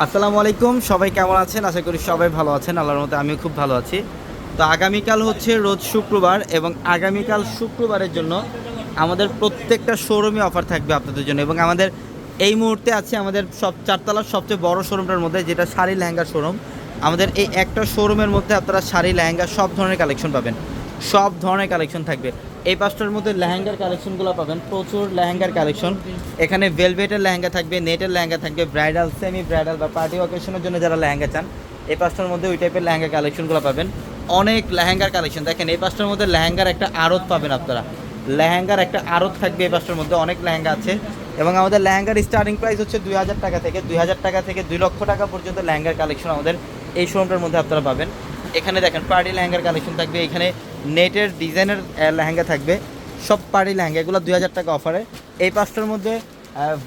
আসসালামু আলাইকুম, সবাই কেমন আছেন? আশা করি সবাই ভালো আছেন। আল্লাহর মতো আমিও খুব ভালো আছি। তো আগামীকাল হচ্ছে রোজ শুক্রবার এবং আগামীকাল শুক্রবারের জন্য আমাদের প্রত্যেকটা শোরুমে অফার থাকবে আপনাদের জন্য এবং আমাদের এই মুহূর্তে আছে আমাদের সব চারতলার সবচেয়ে বড় শোরুমটার মধ্যে যেটা শাড়ি লেহেঙ্গা শোরুম আমাদের এই একটা শোরুমের মধ্যে আপনারা শাড়ি, লেহেঙ্গা সব ধরনের কালেকশন পাবেন। সব ধরনের কালেকশন থাকবে। এই পাঁচটার মধ্যে লেহেঙ্গার কালেকশনগুলো পাবেন। প্রচুর লেহেঙ্গার কালেকশন। এখানে ভেলভেটের লেহেঙ্গা থাকবে নেটের লেহেঙ্গা থাকবে ব্রাইডাল সেমি ব্রাইডাল বা পার্টি অকেশনের জন্য যারা লেহেঙ্গা চান, এই পাঁচটার মধ্যে ওই টাইপের লেহেঙ্গা কালেকশনগুলো পাবেন। অনেক লেহেঙ্গার কালেকশন। দেখেন, এই পাঁচটার মধ্যে লেহেঙ্গার একটা আড়ত পাবেন আপনারা। লেহেঙ্গার একটা আড়ত থাকবে এই পাঁচটার মধ্যে। অনেক লেহেঙ্গা আছে। এবং আমাদের লেহেঙ্গার স্টার্টিং প্রাইস হচ্ছে দুই হাজার টাকা থেকে, দুই হাজার টাকা থেকে দুই লক্ষ টাকা পর্যন্ত লেহেঙ্গার কালেকশন আমাদের এই শোরুমটার মধ্যে আপনারা পাবেন। এখানে দেখেন পার্টি লেহেঙ্গার কালেকশন থাকবে। এখানে নেটের ডিজাইনের লেহেঙ্গা থাকবে। সব পার্টি লেহেঙ্গা, এগুলো দুই হাজার টাকা অফারে এই পাঁচটার মধ্যে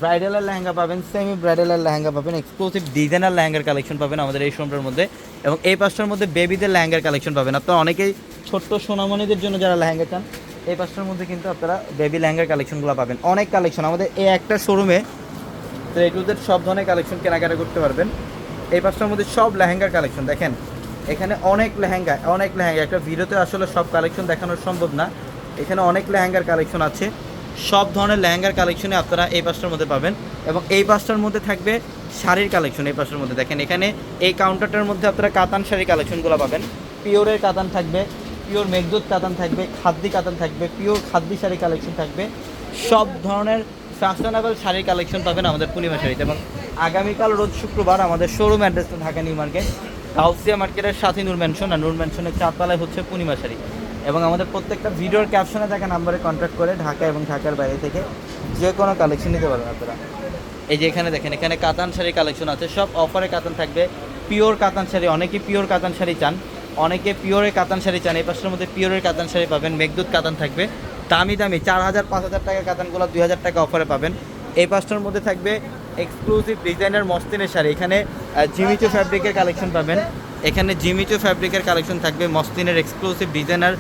ব্রাইডালের লেহেঙ্গা পাবেন সেমি ব্রাইডালের লেহেঙ্গা পাবেন এক্সক্লুসিভ ডিজাইনার লেহেঙ্গার কালেকশন পাবেন আমাদের এই শোরুমটার মধ্যে। এবং এই পাঁচটার মধ্যে বেবিদের লেহেঙ্গার কালেকশন পাবেন। আপনারা অনেকেই ছোট্ট সোনামণিদের জন্য যারা লেহেঙ্গা চান, এই পাঁচটার মধ্যে কিন্তু আপনারা বেবি লেহেঙ্গার কালেকশনগুলো পাবেন। অনেক কালেকশন আমাদের এই একটা শোরুমে এই সব ধরনের কালেকশন কেনাকাটা করতে পারবেন। এই পাঁচটার মধ্যে সব লেহেঙ্গার কালেকশন দেখেন এখানে অনেক লেহেঙ্গা অনেক লেহেঙ্গা। একটা ভিডিওতে আসলে সব কালেকশন দেখানো সম্ভব না। এখানে অনেক লেহেঙ্গার কালেকশন আছে। সব ধরনের লেহেঙ্গার কালেকশনে আপনারা এই পাঁচটার মধ্যে পাবেন এবং এই পাঁচটার মধ্যে থাকবে শাড়ির কালেকশন এই পাঁচটার মধ্যে। দেখেন, এখানে এই কাউন্টারটার মধ্যে আপনারা কাতান শাড়ি কালেকশনগুলো পাবেন। পিওরের কাতান থাকবে, পিওর মেঘদূত কাতান থাকবে, খাদ্দি কাতান থাকবে, পিওর খাদ্দি শাড়ি কালেকশন থাকবে। সব ধরনের ফ্যাশনেবল শাড়ির কালেকশন পাবেন আমাদের পূর্ণিমা শাড়িতে এবং আগামীকাল রোজ শুক্রবার আমাদের শোরুম অ্যাড্রেসটা ঢাকা নিউ মার্কেট। গাউসিয়া মার্কেটের সাথে নূর ম্যানশন আর নূর ম্যানশনের চারতলায় হচ্ছে পূর্ণিমা শাড়ি। এবং আমাদের প্রত্যেকটা ভিডিওর ক্যাপশনে থাকা নাম্বারে কন্ট্যাক্ট করে ঢাকা এবং ঢাকার বাইরে থেকে যে কোনো কালেকশন নিতে পারবেন আপনারা। এই যে এখানে দেখেন, এখানে কাতান শাড়ি কালেকশন আছে। সব অফারে কাতান থাকবে। পিওর কাতান শাড়ি অনেকেই পিওর কাতান শাড়ি চান, অনেকে পিওরের কাতান শাড়ি চান। এই পাশের মধ্যে পিওরের কাতান শাড়ি পাবেন, মেঘদূত কাতান থাকবে। দামি দামি চার হাজার, পাঁচ হাজার টাকার কাতানগুলো দুই হাজার টাকা অফারে পাবেন। এই পাঁচটার মধ্যে থাকবে এক্সক্লুসিভ ডিজাইনার মস্তিনের শাড়ি। এখানে জিমিচো ফ্যাব্রিকের কালেকশন পাবেন। এখানে জিমিচো ফ্যাব্রিকের কালেকশন থাকবে। মস্তিনের এক্সক্লুসিভ ডিজাইনার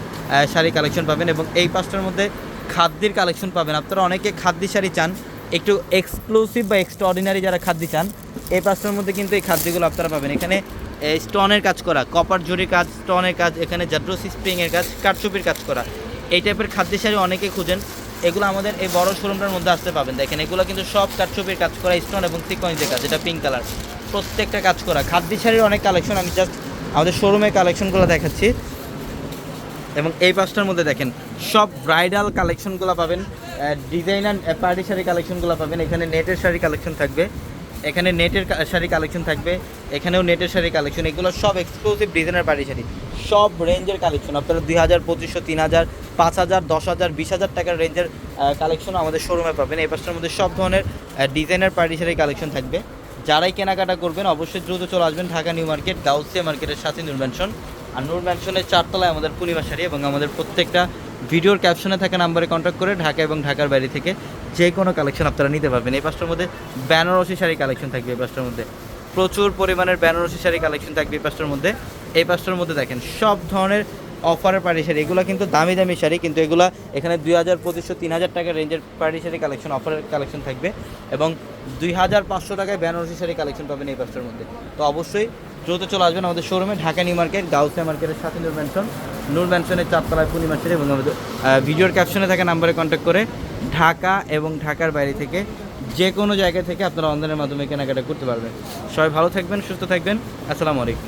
শাড়ি কালেকশন পাবেন এবং এই পাঁচটার মধ্যে খাদ্যির কালেকশন পাবেন। আপনারা অনেকে খাদ্যি শাড়ি চান, একটু এক্সক্লুসিভ বা এক্সট্রাঅর্ডিনারি যারা খাদ্যি চান, এই পাঁচটার মধ্যে কিন্তু এই খাদ্যগুলো আপনারা পাবেন। এখানে স্টোনের কাজ করা কপার জুড়ির কাজ স্টোনের কাজ, এখানে জাড্রোসি স্প্রিংয়ের কাজ কাঠচুপির কাজ করা। এই টাইপের খাদ্য শাড়ি অনেকে খুঁজেন। এগুলো আমাদের এই বড় শোরুমটার মধ্যে আসতে পাবেন। দেখেন, এগুলো কিন্তু সব কাঠচুপির কাজ করা স্টোন এবং সিকোয়েন্সের কাজ, এটা পিঙ্ক কালার প্রত্যেকটা কাজ করা। খাদ্যি শাড়ির অনেক কালেকশন আমি জাস্ট আমাদের শোরুমে কালেকশনগুলো দেখাচ্ছি। এবং এই পাঁচটার মধ্যে দেখেন, সব ব্রাইডাল কালেকশনগুলো পাবেন ডিজাইন অ্যান্ড পার্টি শাড়ি কালেকশনগুলো পাবেন, এখানে নেটের শাড়ি কালেকশন থাকবে। এখানে নেটের শাড়ি কালেকশন থাকবে, এখানেও নেটের শাড়ি কালেকশন এগুলো সব এক্সক্লুসিভ ডিজাইনার পার্টি শাড়ি, সব রেঞ্জের কালেকশন আপনারা দুই হাজার, পঁচিশশো, তিন হাজার, পাঁচ হাজার, দশ হাজার, বিশ হাজার টাকার রেঞ্জের কালেকশন আমাদের শোরুমে পাবেন। এই পাঁচটার মধ্যে সব ধরনের ডিজাইনার পার্টি শাড়ি কালেকশন থাকবে। যারাই কেনাকাটা করবেন, অবশ্যই দ্রুত চলে আসবেন ঢাকা নিউ মার্কেট, গাউসিয়া মার্কেটের সাথে নূর ম্যানশন আর নূর ম্যানশনের চারতলায় আমাদের পূর্ণিমা শাড়ি এবং আমাদের প্রত্যেকটা ভিডিওর ক্যাপশনে থাকা নাম্বারে কন্ট্যাক্ট করে ঢাকা এবং ঢাকার বাইরে থেকে যে কোনো কালেকশন আপনারা নিতে পারবেন। এই পাঁচটার মধ্যে বেনারসি শাড়ি কালেকশন থাকবে এই পাঁচটার মধ্যে। প্রচুর পরিমাণের বেনারসি শাড়ি কালেকশন থাকবে এই পাঁচটার মধ্যে। এই পাঁচটার মধ্যে দেখেন, সব ধরনের অফারের পাড়ি শাড়ি, এগুলো কিন্তু দামি দামি শাড়ি, কিন্তু এগুলো এখানে দুই হাজার, পঁচিশশো, তিন হাজার টাকার রেঞ্জের পাড়ি শাড়ি কালেকশন অফারের কালেকশন থাকবে। এবং দুই হাজার, পাঁচশো টাকায় বেনারসি শাড়ি কালেকশন পাবেন এই পাঁচটার মধ্যে। তো অবশ্যই দ্রুত চলে আসবেন আমাদের শোরুমে ঢাকা নিউ মার্কেট, গাউসিয়া মার্কেটের সাথে নূর ম্যানশন নূর ম্যানশনের চারতলায় পূর্ণিমা সেরে এবং আমাদের ভিডিওর ক্যাপশনে থাকা নাম্বারে কন্ট্যাক্ট করে ঢাকা এবং ঢাকার বাইরে থেকে যে কোনো জায়গা থেকে আপনারা অনলাইনের মাধ্যমে কেনাকাটা করতে পারবেন। সবাই ভালো থাকবেন, সুস্থ থাকবেন। আসসালামু আলাইকুম।